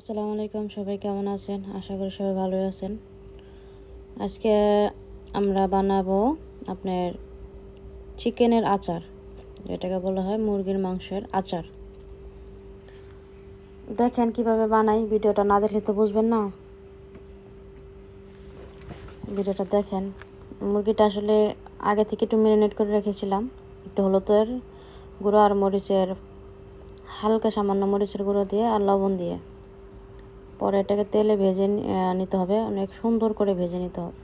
আসসালামু আলাইকুম, সবাই কেমন আছেন? আশা করি সবাই ভালোই আছেন। আজকে আমরা বানাবো আপনার চিকেনের আচার, যেটাকে বলা হয় মুরগির মাংসের আচার। দেখেন কীভাবে বানাই, ভিডিওটা না দেখলে তো বুঝবেন না। ভিডিওটা দেখেন, মুরগিটা আসলে আগে থেকে একটু ম্যারিনেট করে রেখেছিলাম। একটু হলুদের গুঁড়ো আর মরিচের, হালকা সামান্য মরিচের গুঁড়ো দিয়ে আর লবণ দিয়ে। পরে এটাকে তেলে ভেজে নিতে হবে। অনেক সুন্দর করে ভেজে নিতে হবে।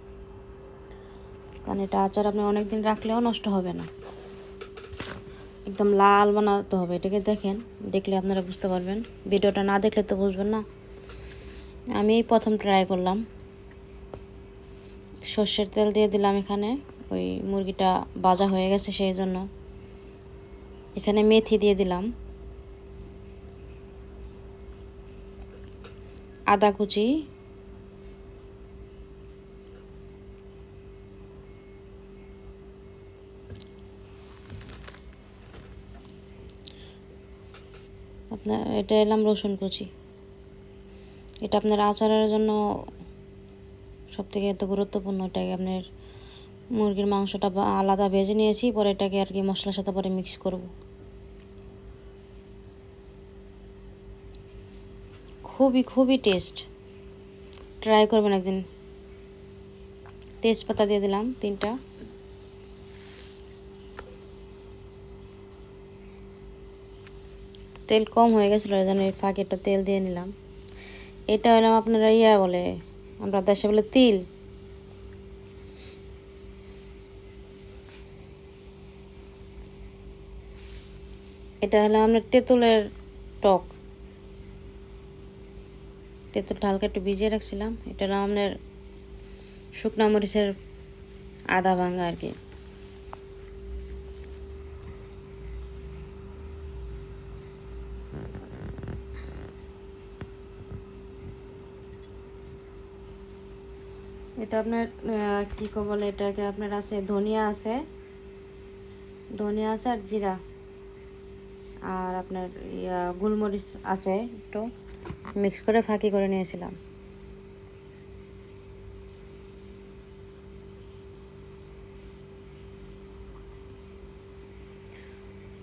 কারণ এটা আচার আপনি অনেক দিন রাখলেও নষ্ট হবে না। একদম লাল বানাতে হবে। এটাকে দেখেন, দেখলে আপনারা বুঝতে পারবেন। ভিডিওটা না দেখলে তো বুঝবেন না। আমি এই প্রথম ট্রাই করলাম। সর্ষের তেল দিয়ে দিলাম এখানে। ওই মুরগিটা বাজা হয়ে গেছে, সেই জন্য। এখানে মেথি দিয়ে দিলাম। আদা কুচি, আপনার, এটা এলাম রসুন কুচি। এটা আপনার আচারের জন্য সব থেকে এত গুরুত্বপূর্ণ, এটাকে আপনার মুরগির মাংসটা আলাদা ভেজে নিয়েছি, পরে এটাকে আর কি মশলার সাথে পরে মিক্স করব। খুবই খুবই টেস্ট ট্রাই করবেন একদিন। তেজপাতা দিয়ে দিলাম তিনটা। তেল কম হয়ে গেছিল, ওই জন্য এই ফাঁকে একটু তেল দিয়ে নিলাম। এটা হলাম আপনারা ইয়া বলে, আমরা দেশে বলে তিল। এটা হলো আপনার তেঁতুলের টক। তেঁতুলটা হালকা একটু ভিজিয়ে রাখছিলাম। এটা হলো আপনার শুকনা মরিচের আদা ভাঙা আর কি। এটা আপনার কো বলে এটাকে আপনার আছে, ধনিয়া আছে। ধনিয়া আছে আর জিরা। আর আপনার ইয়া গোলমরিচ আছে একটু। মিক্স করে ফাঁকি করে নিয়েছিলাম।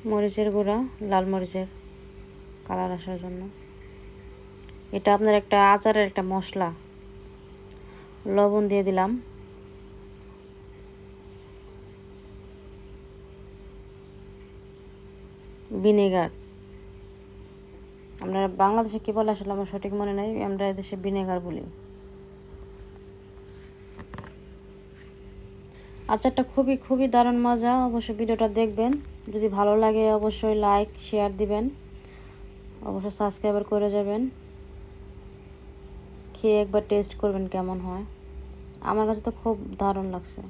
মরিচের গুঁড়া, লাল মরিচের কালার আসার জন্য। এটা আপনার একটা আচারের একটা মশলা। লবণ দিয়ে দিলাম। ভিনেগার। আমরা বাংলাদেশে কী বলে আসলে আমার সঠিক মনে নাই, আমরা এদেশে ভিনেগার বলি। আচারটা খুবই খুবই দারুণ মজা, অবশ্যই ভিডিওটা দেখবেন। যদি ভালো লাগে অবশ্যই লাইক, শেয়ার দিবেন। অবশ্যই সাবস্ক্রাইবার করে যাবেন। খেয়ে একবার টেস্ট করবেন কেমন হয়। আমার কাছে তো খুব দারুণ লাগছে।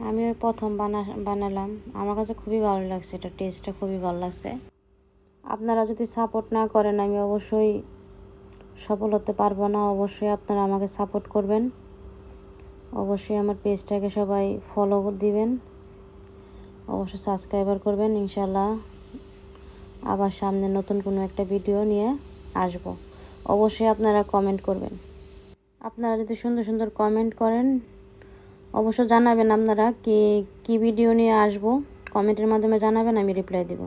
আমি ওই প্রথম বানা, বানালাম। আমার কাছে খুবই ভালো লাগছে, এটা টেস্টটা খুবই ভালো লাগছে। আপনারা যদি সাপোর্ট না করেন, আমি অবশ্যই সফল হতে পারব না। অবশ্যই আপনারা আমাকে সাপোর্ট করবেন। অবশ্যই আমার পেজটাকে সবাই ফলো দিবেন। অবশ্যই সাবস্ক্রাইবার করবেন ইনশাল্লাহ আবার সামনে নতুন কোনো একটা ভিডিও নিয়ে আসব। অবশ্যই আপনারা কমেন্ট করবেন। আপনারা যদি সুন্দর সুন্দর কমেন্ট করেন অবশ্য জানাবেন আপনারা কি কি ভিডিও নিয়ে আসব। কমেন্টের মাধ্যমে জানাবেন আমি রিপ্লাই দেবো